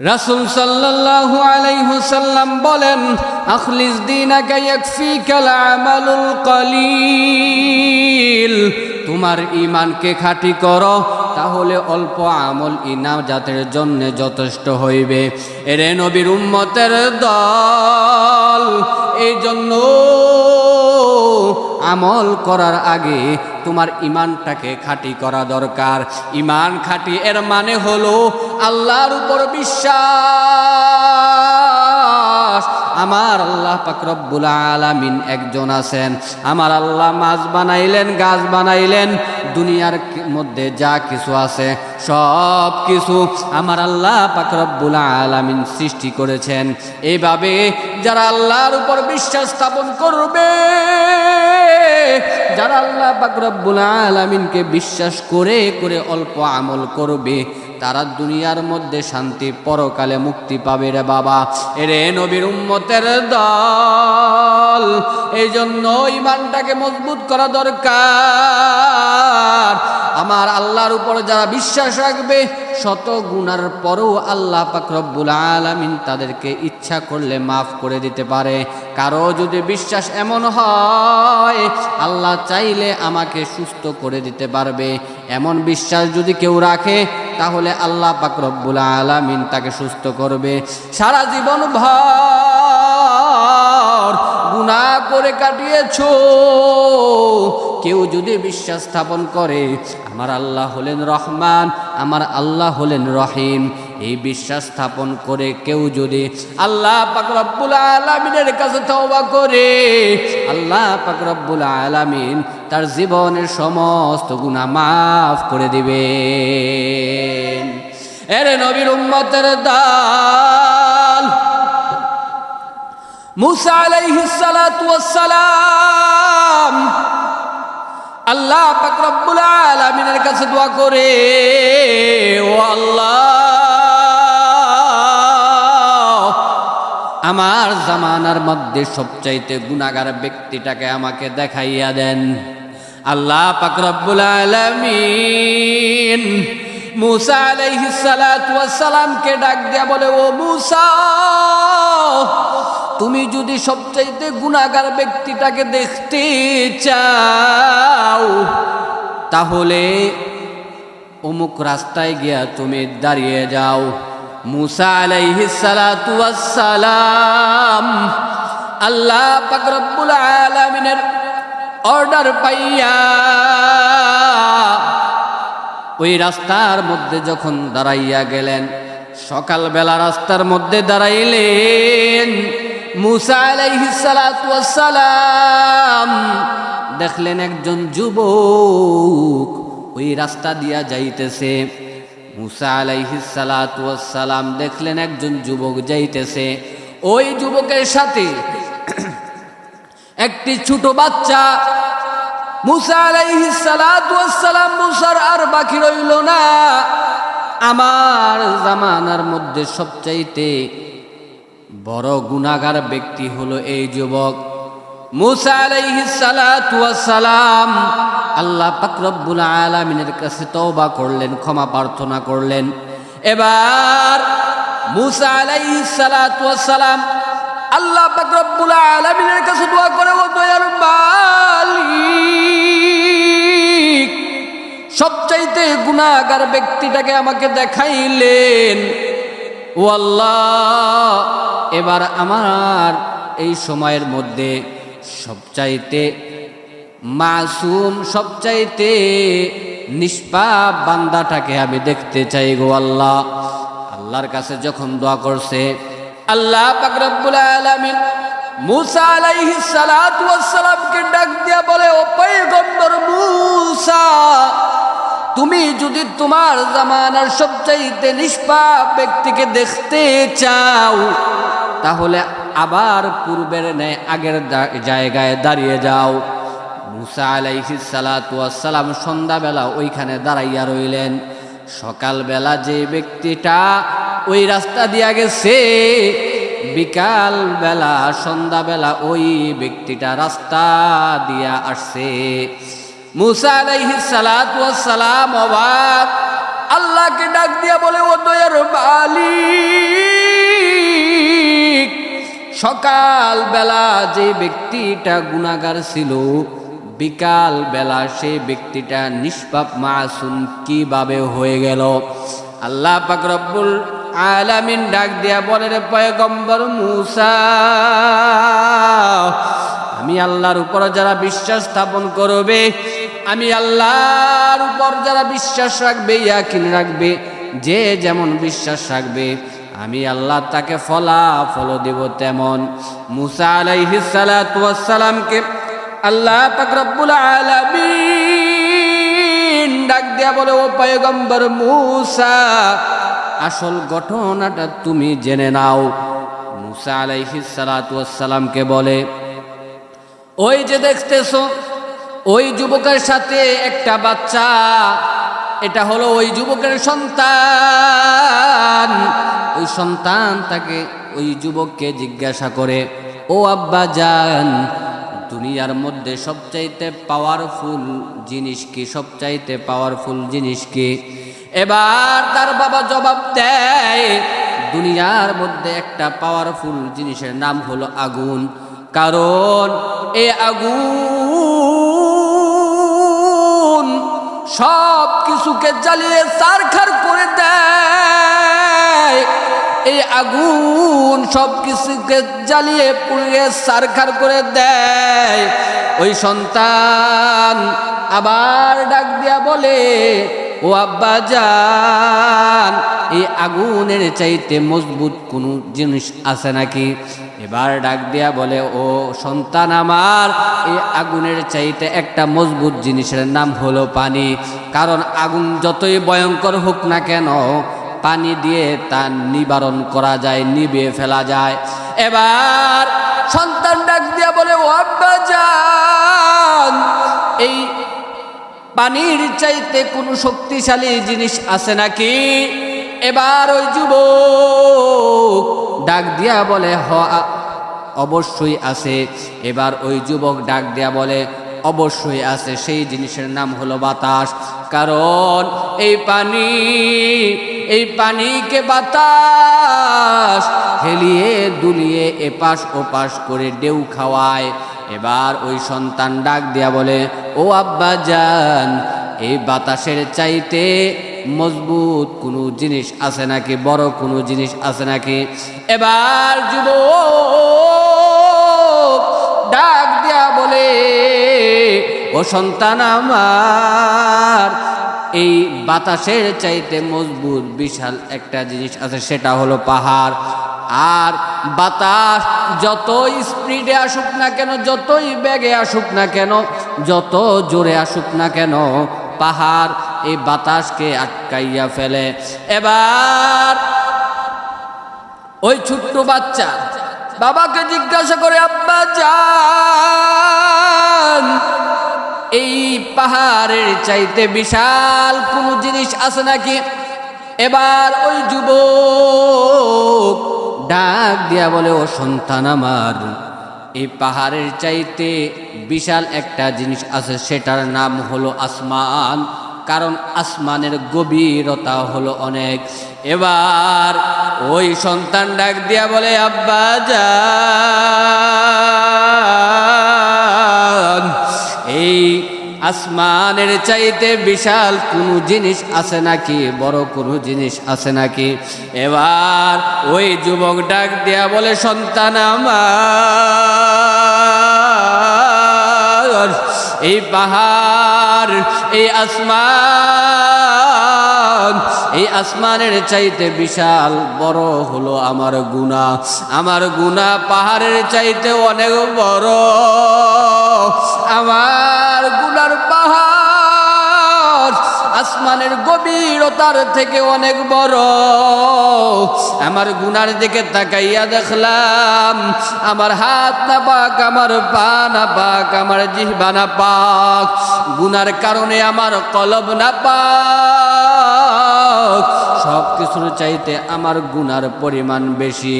রাসূল সাল্লাল্লাহু আলাইহি সাল্লাম বলেন, আখলিস দীনাকা ইয়াকফিকাল আমালুল কলিল। তোমার ঈমানকে খাঁটি করো, তাহলে অল্প আমল ইনা জাতের জন্য যথেষ্ট হইবে। এরে নবীর উম্মতের দল এই জন্য আমল করার আগে তোমার ইমানটাকে খাঁটি করা দরকার। ইমান খাঁটি, এর মানে হলো আল্লাহর উপর বিশ্বাস। আমার আল্লাহ পাকরব্বুল আলামিন একজন আছেন। আমার আল্লাহ মাছ বানাইলেন, গাছ বানাইলেন, দুনিয়ার মধ্যে যা কিছু আছে। সব কিছু আমার আল্লাহ পাকরব্বুল আলামিন সৃষ্টি করেছেন। এইভাবে যারা আল্লাহর উপর বিশ্বাস স্থাপন করবে, যারা আল্লাহ পাকরব্বুল আলামিনকে বিশ্বাস করে করে অল্প আমল করবে, তারা দুনিয়ার মধ্যে শান্তি পরকালে মুক্তি পাবে রে বাবা। এরে নবীর উম্মতের দল এই জন্য ইমানটাকে মজবুত করা দরকার। আমার আল্লাহর উপর যারা বিশ্বাস রাখবে, শত গুনার পরেও আল্লাহ পাক রব্বুল আলামিন তাদেরকে ইচ্ছা করলে মাফ করে দিতে পারে। কারও যদি বিশ্বাস এমন হয়, আল্লাহ চাইলে আমাকে সুস্থ করে দিতে পারবে। এমন বিশ্বাস যদি কেউ রাখে, তাহলে আল্লাহ পাক রব্বুল আলামিন তাকে সুস্থ করবে। সারা জীবন ভর গুনাহ করে কাটিয়েছো কেউ যদি বিশ্বাস স্থাপন করে, আমার আল্লাহ হলেন রহমান, আমার আল্লাহ হলেন রহিম এই বিশ্বাস স্থাপন করে কেউ যদি আল্লাহ পাক রব্বুল আলামিনের কাছে তওবা করে, আল্লাহ পাক রব্বুল আলামিন তার জীবনের সমস্ত গুনাহ মাফ করে দিবেন। এরে নবীর উম্মতের দাল মুসা আলাইহিস সালাম আল্লাহ রব্বুল আলামিনের কাছে দোয়া করে, ও আল্লাহ, আমার জামানার মধ্যে সবচাইতে গুনাহগার ব্যক্তিটাকে আমাকে দেখাইয়া দেন। আল্লাহ রব্বুল আলামিন মুসা আলাইহিস সালাতু ওয়াস সালামকে ডাক দিয়া বলে, ও মুসা তুমি যদি সবচাইতে গুণাগার ব্যক্তিটাকে দেখতে চাও, তাহলে অমুক রাস্তায় গিয়া তুমি দাঁড়িয়ে যাও। মুসা সালাম আল্লাহ পাক রব্বুল আলামিনের অর্ডার পাইয়া ওই রাস্তার মধ্যে যখন দাঁড়াইয়া গেলেন, সকালবেলা রাস্তার মধ্যে দাঁড়াইলেন মুসা সালাম দেখলেন একজন যুবক ওই রাস্তা দিয়া যাইতেছে। মুসা সালাম দেখলেন একজন যুবক যাইতেছে। ওই যুবকের সাথে একটি ছোট বাচ্চা মুসা সালাম মুসার আর বাকি রইল না। আমার জামানার মধ্যে সবচাইতে বড় গুনাগার ব্যক্তি হলো এই যুবক। মুসা সালাম আল্লাহ পাক রব্বুল আলামিনের কাছে তওবা করলেন, ক্ষমা প্রার্থনা করলেন। এবার মুসা সালাতু সালাম আল্লাহ পাক রব্বুল আলামিনের কাছে দোয়া করে, ও দয়ার সবচাইতে গুনাহগার ব্যক্তিটাকে আমাকে দেখাইলেন। ও আল্লাহ, এবার আমার এই সময়ের মধ্যে সবচাইতে মাসুম, সবচাইতে নিষ্পাপ বান্দাটাকে আমি দেখতে চাই গো আল্লাহ। আল্লাহর কাছে যখন দোয়া করছে, আল্লাহ পাক রব্বুল আলামিন মুসা আলাইহিস সালাতু ওয়াস সালামকে ডাক দিয়া বলে, ও পয়গম্বর মুসা তুমি যদি তোমার জামানার সবচাইতে নিষ্পাপ ব্যক্তিকে দেখতে চাও, তাহলে আবার পূর্বের ন্যায় আগের জায়গায় দাঁড়িয়ে যাও। মুসা ওয়াস সালাম সন্ধ্যাবেলা ওইখানে দাঁড়াইয়া রইলেন। সকালবেলা যে ব্যক্তিটা ওই রাস্তা দিয়া গেছে বিকাল বেলা সন্ধ্যাবেলা ওই ব্যক্তিটা রাস্তা দিয়া আসছে। মুসা আলাইহিস সালাতু ওয়াস সালাম অবাক। আল্লাহকে ডাক দিয়া বলে, ও দয়ার বালি সকাল বেলা যে ব্যক্তিটা গুণাগার ছিল বিকাল বেলা সেই ব্যক্তিটা নিষ্পাপ মাসুম কীভাবে হয়ে গেল? আল্লাহ পাক রব্বুল আলামিন ডাক দিয়া বলে, রে পয়গম্বর মুসা, আমি আল্লাহর উপর যারা বিশ্বাস স্থাপন করবে আমি আল্লাহর উপর যারা বিশ্বাস রাখবে, ইয়াকিন রাখবে, যে যেমন বিশ্বাস রাখবে, আমি আল্লাহ তাকে ফলাফল দেব তেমন। মুসা আলাইহিস সালাতু ওয়াস সালামকে আল্লাহ পাক রব্বুল আলামিন ডাক দিয়া বলে, ও পয়গম্বর মুসা, আসল ঘটনাটা তুমি জেনে নাও। মুসা আলাইহিস সালাতু ওয়াস বলে, ওই যে দেখতেছ ওই যুবকের সাথে একটা বাচ্চা, এটা হলো ওই যুবকের সন্তান। ওই সন্তান তাকে ওই যুবককে জিজ্ঞাসা করে, ও আব্বা যান দুনিয়ার মধ্যে সবচাইতে পাওয়ারফুল জিনিস কি? সবচাইতে পাওয়ারফুল জিনিস কি? এবার তার বাবা জবাব দেয়, দুনিয়ার মধ্যে একটা পাওয়ারফুল জিনিসের নাম হলো আগুন। কারণ এ আগুন সব কিছুকে জ্বালিয়ে সারখার করে দেয়। এই আগুন সব কিছুকে জ্বালিয়ে পুড়িয়ে সারখার করে দেয়। ওই সন্তান আবার ডাক দিয়া বলে ও আব্বা যান এই আগুনের চাইতে মজবুত কোনো জিনিস আছে নাকি? এবার ডাক দিয়া বলে, ও সন্তান আমার, এই আগুনের চাইতে একটা মজবুত জিনিসের নাম হলো পানি। কারণ আগুন যতই ভয়ঙ্কর হোক না কেন, পানি দিয়ে তা নিবারণ করা যায় নিভিয়ে ফেলা যায়। এবার সন্তান ডাক দিয়া পানির চাইতে কোনো শক্তিশালী জিনিস আছে নাকি? এবার ওই যুবক ডাক দিয়া বলে, হ অবশ্যই আছে। এবার ওই যুবক ডাক দিয়া বলে, অবশ্যই আছে। সেই জিনিসের নাম হলো বাতাস। কারণ এই পানি, এই পানিকে বাতাস হেলিয়ে দুলিয়ে এপাশ ওপাশ করে ডেউ খাওয়ায়। এবার ওই সন্তান ডাক দিয়া বলে, ও আব্বা যান এই বাতাসের চাইতে মজবুত কোনো জিনিস আছে নাকি? বড় কোনো জিনিস আছে নাকি? এবার যুব ডাক দিয়া বলে, ও সন্তান আমার, এই বাতাসের চাইতে মজবুত, বিশাল একটা জিনিস আছে, সেটা হলো পাহাড়। আর বাতাস যতই স্পিডে আসুক না কেন, যতই বেগে আসুক না কেন, যত জোরে আসুক না কেন, পাহাড় এই বাতাসকে আটকাইয়া ফেলে। এবার ওই ছোট্ট বাচ্চা বাবাকে জিজ্ঞাসা করে, আব্বা যান এই পাহাড়ের চাইতে বিশাল কোনো জিনিস আছে নাকি? এবার ওই যুবক ডাক দিয়া বলে, ও সন্তান আমার, এই পাহাড়ের চাইতে বিশাল একটা জিনিস আছে, সেটার নাম হলো আসমান, কারণ আসমানের গভীরতা হলো অনেক। এবার ওই সন্তান ডাক দিয়া বলে, আব্বা যান আসমানের চাইতে বিশাল কোনো জিনিস আছে নাকি? বড় কোনো জিনিস আছে নাকি? এবার ওই যুবক ডাক দিয়া বলে, সন্তান আমার, এই পাহাড়, এই আসমান, এই আসমানের চাইতে বিশাল বড় হলো আমার গুণা। আমার গুণা পাহাড়ের চাইতে অনেক বড়। আমার গুনার পাহাড়, আসমানের গভীরতার থেকে অনেক বড়। আমার গুনার দিকে তাকাইয়া দেখলাম, আমার হাত না পাক, আমার পা না পাক, আমার জিহ্বা না পাক। গুনার কারণে আমার কলব না পাক। সব কিছুর চাইতে আমার গুনার পরিমাণ বেশি।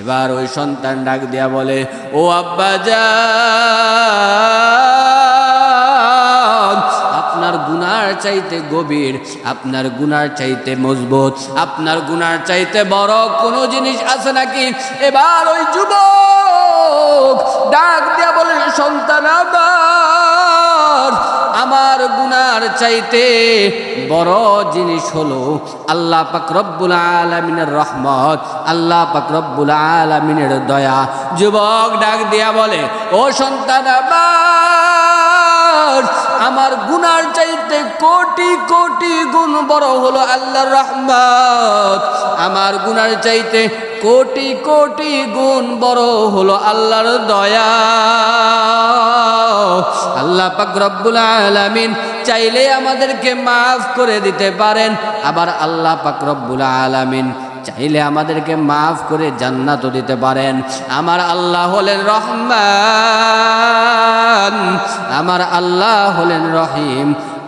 এবার ওই সন্তান ডাক দিয়া বলে, ও আব্বা যান চাইতে গভীর, আপনার গুনার চাইতে মজবুত, আপনার গুনার চাইতে বড় কোনো জিনিস আছে নাকি? এবার ওই যুবক ডাক দিয়া বলে, সন্তান আমার আমার গুনার চাইতে বড় জিনিস হলো আল্লাহ পাক রব্বুল আলমিনের রহমত, আল্লাহ পাক রব্বুল আলমিনের দয়া। যুবক ডাক দিয়া বলে, ও সন্তান আমার আমার গুনার চাইতে কোটি কোটি গুণ বড় হলো আল্লাহর রহমত। আমার গুনার চাইতে কোটি কোটি গুণ বড় হলো আল্লাহর দয়া। আল্লাহ পাক আলামিন চাইলে আমাদেরকে মাফ করে দিতে পারেন। আবার আল্লাহ পাক রব্বুল আলামিন চাইলে আমাদেরকে মাফ করে জান্নাত দিতে পারেন। আমার আল্লাহ হলেন রহমান, আমার আল্লাহ হলেন রহিম,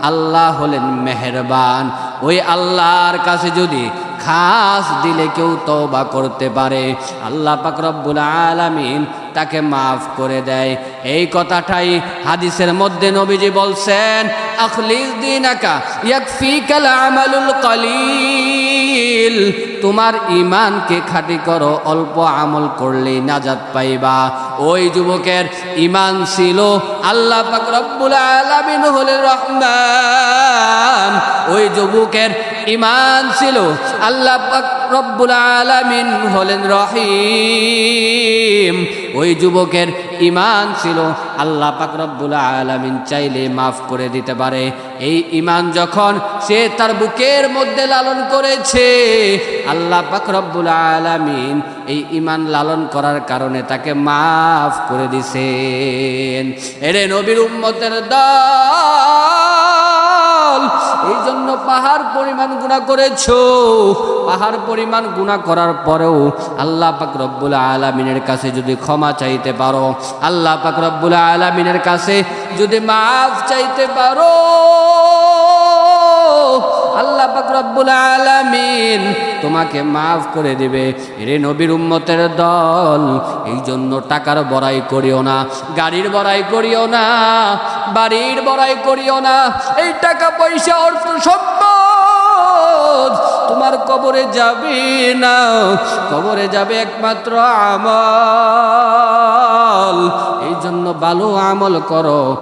আল্লাহ হলেন মেহেরবান। ওই আল্লাহর কাছে যদি খাস দিলে কেউ তওবা করতে পারে। আল্লাহ পাকরবুল আলামিন তাকে মাফ করে দেয়। এই কথাটাই হাদিসের মধ্যে নবীজি বলছেন আমালুল কলিল। তোমার ইমানকে খাঁটি করো, অল্প আমল করলেই নাজাত পাইবা। ওই যুবকের ইমান ছিল আল্লাহ রব্বুল আলামিন হলেন রহমান। ওই যুবকের ইমান ছিল। আল্লাহ রব্বুল আলামিন হলেন রহিম। ওই যুবকের ইমান ছিল। আল্লাহ রব্বুল আলামিন চাইলে মাফ করে দিতে পারে। এই ইমান যখন সে তার বুকের মধ্যে লালন করেছে, আল্লাহ রব্বুল আলামিন এই ইমান লালন করার কারণে তাকে মাফ করে দিছেন। এরে নবীর উম্মতের দল! এই জন্য পাহাড় পরিমাণ গুণা করেছ। পাহাড় পরিমাণ গুণা করার পরেও আল্লাহ পাক রব্বুল আলমিনের কাছে যদি ক্ষমা চাইতে পারো, আল্লাহ পাক রব্বুল আলমিনের কাছে যদি মাফ চাইতে পারো, আল্লাহ পাক রব্বুল আলামিন তোমাকে মাফ করে দেবে। রে নবীর উম্মতের দল, এই জন্য টাকার বড়াই করিও না, গাড়ির বড়াই করিও না, বাড়ির বড়াই করিও না। এই টাকা পয়সা, অর্থ, সম্পদ তোমার কবরে যাবে না। কবরে যাবে একমাত্র আমল। এই জন্য ভালো আমল করো।